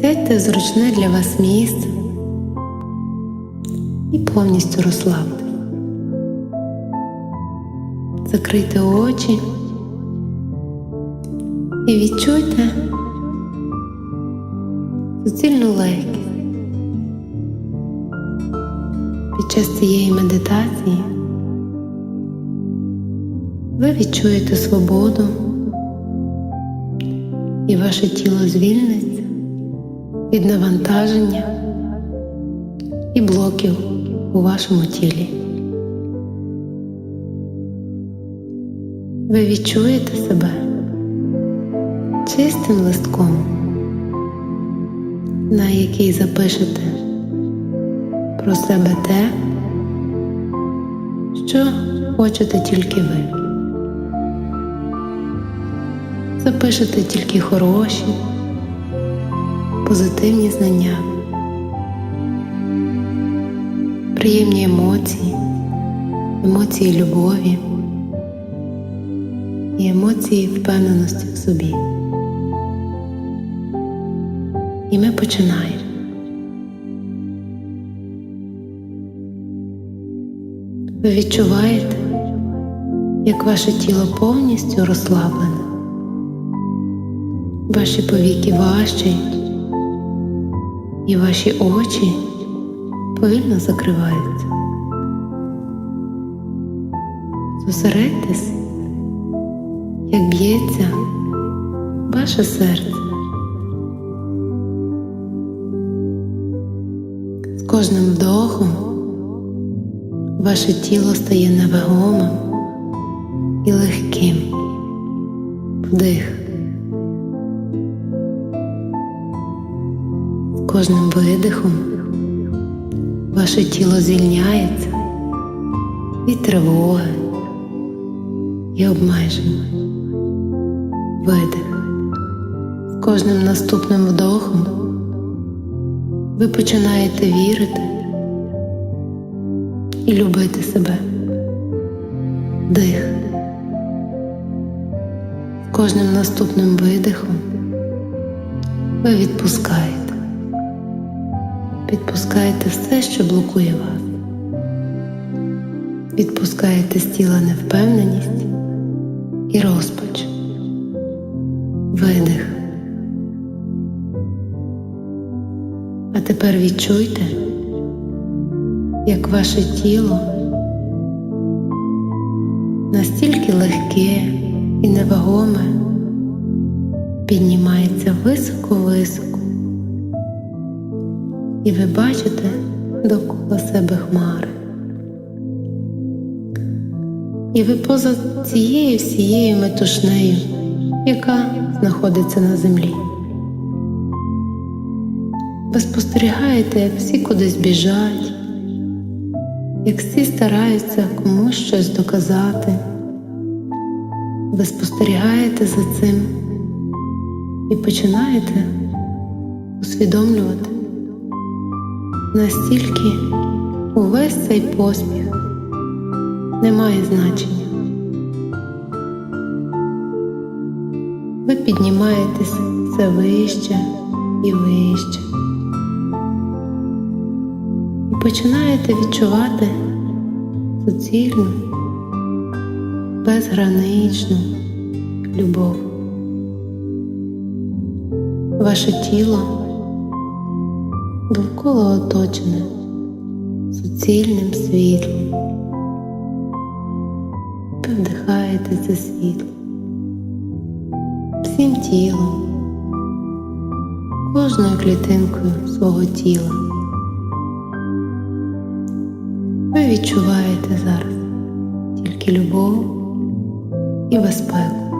Сядьте зручне для вас місце і повністю розслабте. Закрийте очі і відчуйте суцільну легкість. Під час цієї медитації ви відчуєте свободу і ваше тіло звільниться від навантаження і блоків у вашому тілі. Ви відчуєте себе чистим листком, на який запишете про себе те, що хочете тільки ви. Запишете тільки хороші, позитивні знання, приємні емоції, емоції любові і емоції впевненості в собі. І ми починаємо. Ви відчуваєте, як ваше тіло повністю розслаблене. Ваші повіки важчають, і ваші очі повільно закриваються. Зосередьтесь, як б'ється ваше серце. З кожним вдохом ваше тіло стає невагомим і легким. Вдих. Кожним видихом ваше тіло звільняється від тривоги і обмежень. Видих. З кожним наступним вдохом ви починаєте вірити і любити себе. Дих. З кожним наступним видихом ви відпускаєте. Відпускаєте все, що блокує вас. Відпускаєте з тіла невпевненість і розпач. Видих. А тепер відчуйте, як ваше тіло настільки легке і невагоме піднімається високо-високо, і ви бачите довкола себе хмари. І ви поза цією всією метушнею, яка знаходиться на землі. Ви спостерігаєте, як всі кудись біжать, як всі стараються комусь щось доказати. Ви спостерігаєте за цим і починаєте усвідомлювати, настільки увесь цей поспіх не має значення. Ви піднімаєтесь все вище і вище. І починаєте відчувати суцільну, безграничну любов. Ваше тіло довкола оточене суцільним світлом. Ви вдихаєте це світло всім тілом, кожною клітинкою свого тіла. Ви відчуваєте зараз тільки любов і безпеку.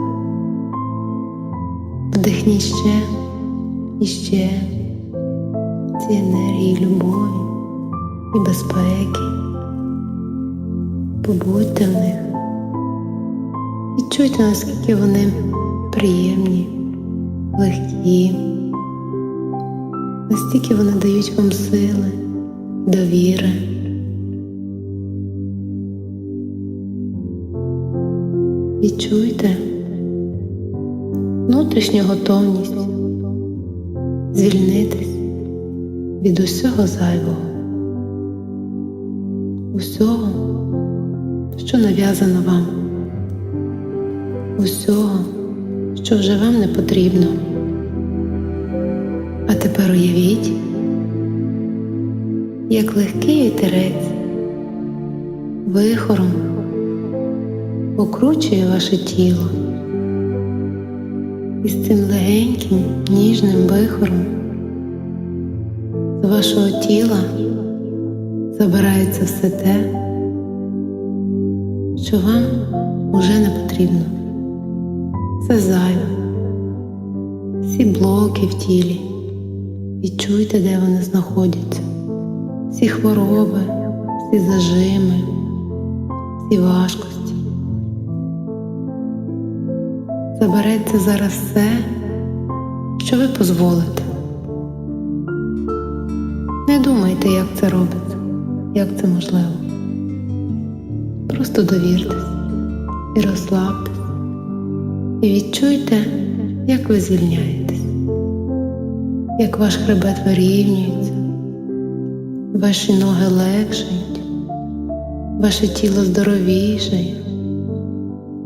Вдихніть ще і ще ці енергії любові і безпеки. Побудьте в них. Відчуйте, наскільки вони приємні, легкі, настільки вони дають вам сили, довіри. Відчуйте внутрішню готовність звільнитись від усього зайвого, усього, що нав'язано вам, усього, що вже вам не потрібно. А тепер уявіть, як легкий вітерець вихором окручує ваше тіло. І з цим легеньким ніжним вихором з вашого тіла забирається все те, що вам уже не потрібно. Це зайве, всі блоки в тілі. Відчуйте, де вони знаходяться, всі хвороби, всі зажими, всі важкості. Забереться зараз все, що ви дозволите. Не думайте, як це робиться, як це можливо. Просто довіртесь і розслабтесь, і відчуйте, як ви звільняєтесь, як ваш хребет вирівнюється, ваші ноги легшають, ваше тіло здоровішає,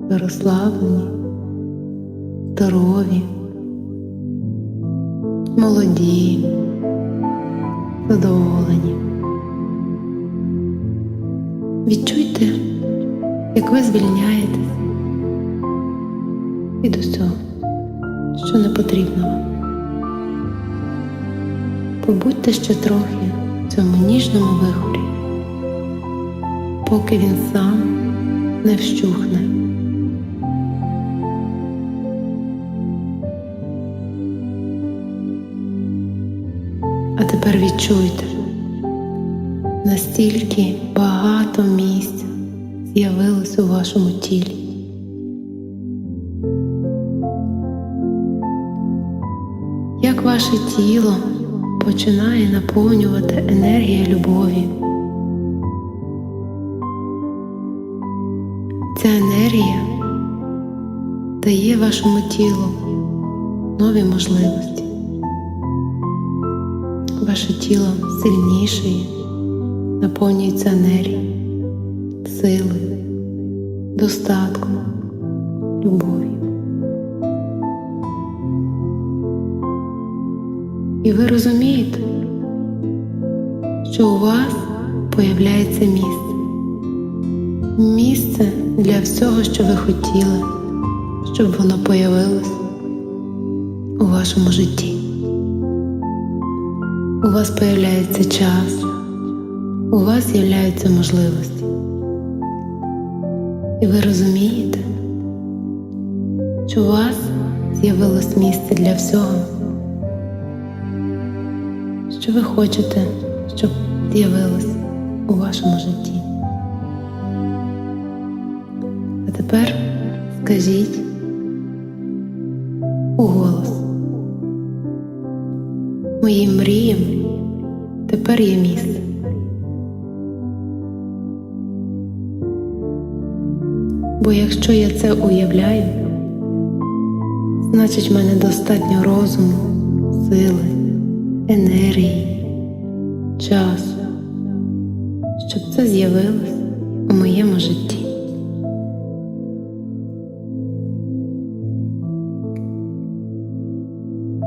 ви розслаблені здорові, молоді, задоволені. Відчуйте, як ви звільняєтесь від усього, що не потрібно вам. Побудьте ще трохи в цьому ніжному вихорі, поки він сам не вщухне. Тепер відчуйте, настільки багато місця з'явилось у вашому тілі. Як ваше тіло починає наповнювати енергія любові. Ця енергія дає вашому тілу нові можливості ваше тіло сильнішає, наповнюється енергією, силою, достатком, любов'ю. І ви розумієте, що у вас появляється місце. Місце для всього, що ви хотіли, щоб воно появилось у вашому житті у вас появляється час, у вас з'являються можливості. І ви розумієте, що у вас з'явилось місце для всього, що ви хочете, щоб з'явилось у вашому житті. А тепер скажіть у голос. Моїм мріям місце. Бо якщо я це уявляю, значить в мене достатньо розуму, сили, енергії, часу, щоб це з'явилось у моєму житті.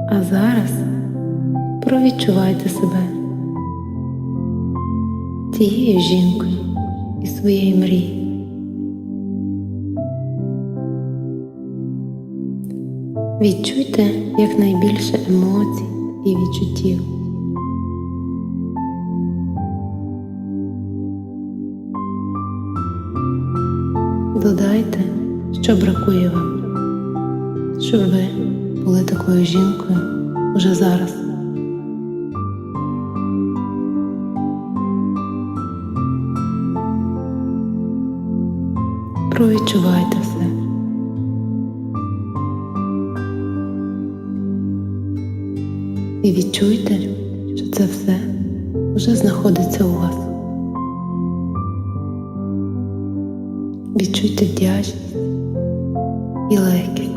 А зараз провідчувайте себе тією жінкою і своєї мрії. Відчуйте якнайбільше емоцій і відчуттів. Додайте, що бракує вам, щоб ви були такою жінкою уже зараз. Провідчувайте все. І відчуйте, що це все вже знаходиться у вас. Відчуйте вдячність і легкість.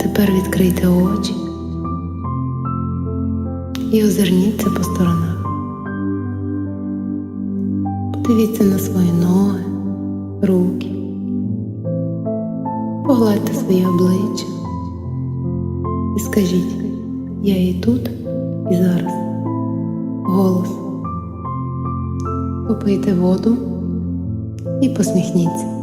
тепер відкрийте очі і озирніться по сторонах. Подивіться на свої ноги, руки, погладьте своє обличчя і скажіть, я і тут, і зараз. Голос. Попийте воду і посміхніться.